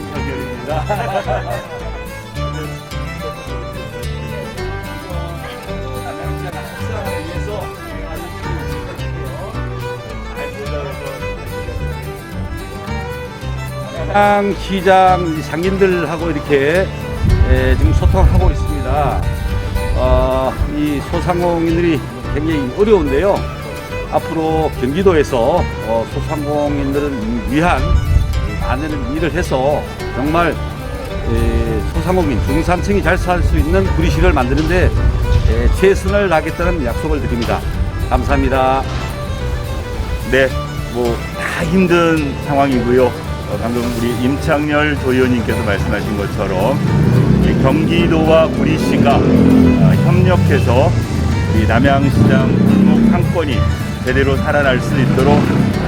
인터뷰입니다. 시장, 시장 이 상인들하고 이렇게 에, 지금 소통하고 있습니다. 어, 이 소상공인들이 굉장히 어려운데요. 앞으로 경기도에서 어, 소상공인들을 위한 많은 일을 해서 정말 에, 소상공인 중산층이 잘 살 수 있는 구리시를 만드는데 에, 최선을 다하겠다는 약속을 드립니다. 감사합니다. 네, 뭐 다 힘든 상황이고요. 어, 방금 우리 임창열 도의원님께서 말씀하신 것처럼 이 경기도와 구리시가 어, 협력해서 우리 남양시장 골목 상권이 제대로 살아날 수 있도록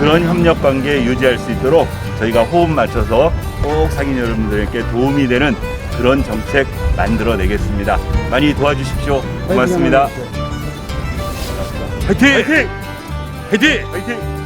그런 협력 관계 유지할 수 있도록 저희가 호흡 맞춰서 꼭 상인 여러분들에게 도움이 되는 그런 정책 만들어내겠습니다. 많이 도와주십시오. 고맙습니다. 화이팅! 화이팅! 화이팅! 화이팅!